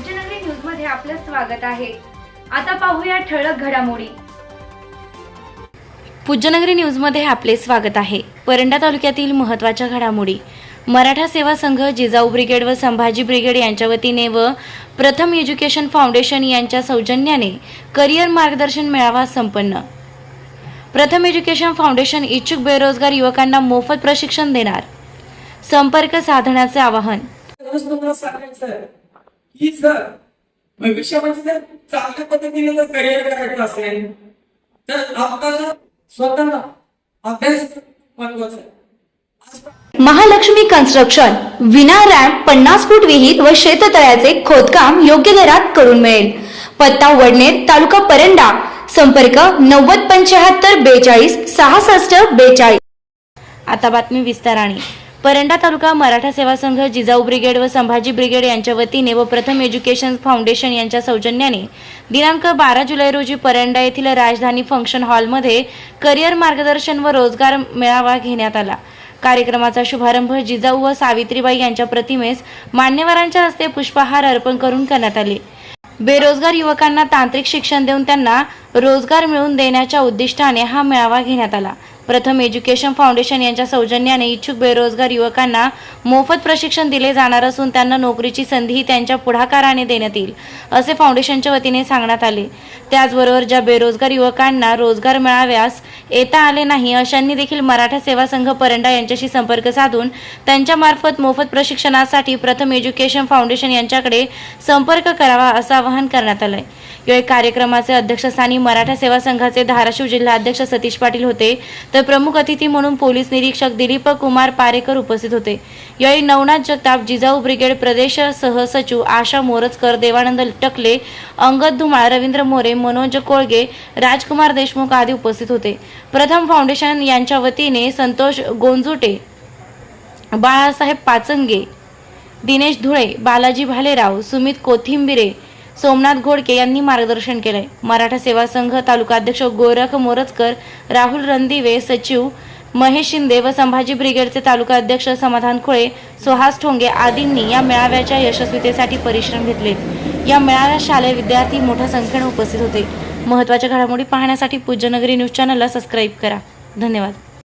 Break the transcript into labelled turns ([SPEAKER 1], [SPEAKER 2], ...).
[SPEAKER 1] पूज्यनगरी न्यूजमध्ये आपलं स्वागत आहे. आता पाहूया ठळक घडामोडी. पूज्यनगरी न्यूजमध्ये आपले स्वागत आहे. परंडा तालुक्यातील महत्त्वाच्या घडामोडी. मराठा सेवा संघ जिजाऊ ब्रिगेड व संभाजी ब्रिगेड यांच्या वतीने व प्रथम एज्युकेशन फाउंडेशन यांच्या सौजन्याने करिअर मार्गदर्शन मेळावा संपन्न. प्रथम एज्युकेशन फाउंडेशन इच्छुक बेरोजगार युवकांना मोफत प्रशिक्षण देणार. संपर्क साधण्याचे आवाहन.
[SPEAKER 2] की जर भविष्यामध्ये जर चांगल्या पद्धतीने जर करिअर करायचं असेल तर आपल्याला स्वतःला अभ्यास महत्त्वाचा आहे
[SPEAKER 3] महालक्ष्मी कन्स्ट्रक्शन विना रॅम्प पन्नास फूट विहीर व शेततळ्याचे खोदकाम योग्य दरात करून मिळेल. पत्ता वडनेर तालुका परंडा. संपर्क नव्वद पंच्याहत्तर बेचाळीस सहासष्ट बेचाळीस.
[SPEAKER 1] आता बातमी विस्ताराने. परंडा तालुका मराठा सेवा संघ जिजाऊ ब्रिगेड व संभाजी ब्रिगेड यांच्या वतीने व प्रथम एज्युकेशन फाउंडेशन यांच्या सौजन्याने दिनांक बारा जुलै रोजी परंडा येथील राजधानी फंक्शन हॉलमध्ये करिअर मार्गदर्शन व रोजगार मेळावा घेण्यात आला. कार्यक्रमाचा शुभारंभ जिजाऊ व सावित्रीबाई यांच्या प्रतिमेस मान्यवरांच्या हस्ते पुष्पहार अर्पण करून करण्यात आले. बेरोजगार युवकांना तांत्रिक शिक्षण देऊन त्यांना रोजगार मिळवून देण्याच्या उद्दिष्टाने हा मेळावा घेण्यात आला. प्रथम एज्युकेशन फाउंडेशन यांच्या सौजन्याने इच्छुक बेरोजगार युवकांना मोफत प्रशिक्षण दिले जाणार असून त्यांना नोकरीची संधीही त्यांच्या पुढाकाराने देण्यात येईल असे फाउंडेशनच्या वतीने सांगण्यात आले. त्याचबरोबर ज्या बेरोजगार युवकांना रोजगार मिळाव्यास येता आले नाही अशांनी देखील मराठा सेवा संघ परंडा यांच्याशी संपर्क साधून त्यांच्यामार्फत मोफत प्रशिक्षणासाठी प्रथम एज्युकेशन फाउंडेशन यांच्याकडे संपर्क करावा असं आवाहन करण्यात आलंय. या कार्यक्रमाचे अध्यक्षस्थानी मराठा सेवा संघाचे धाराशिव जिल्हा अध्यक्ष सतीश पाटील होते. तर प्रमुख अतिथी म्हणून पोलीस निरीक्षक दिलीप कुमार पारेकर उपस्थित होते. यावेळी नवनाथ जगताप जिजाऊ ब्रिगेड प्रदेश सहसचिव आशा मोरजकर देवानंद टकले अंगद धुमाळ रवींद्र मोरे मनोज कोळगे राजकुमार देशमुख आदी उपस्थित होते. प्रथम फाउंडेशन यांच्या वतीने संतोष गोंजुटे बाळासाहेब पाचंगे दिनेश धुळे बालाजी भालेराव सुमित कोथिंबिरे सोमनाथ घोडके यांनी मार्गदर्शन केलंय. मराठा सेवा संघ तालुका अध्यक्ष गोरख मोरजकर राहुल रणदिवे सचिव महेश शिंदे व संभाजी ब्रिगेडचे तालुका अध्यक्ष समाधान खुळे सुहास ठोंगे आदींनी या मेळाव्याच्या यशस्वीतेसाठी परिश्रम घेतले. या मेळाव्यात शालेय विद्यार्थी मोठ्या संख्येने उपस्थित होते. महत्त्वाच्या घडामोडी पाहण्यासाठी पूज्यनगरी न्यूज चॅनलला सबस्क्राईब करा. धन्यवाद.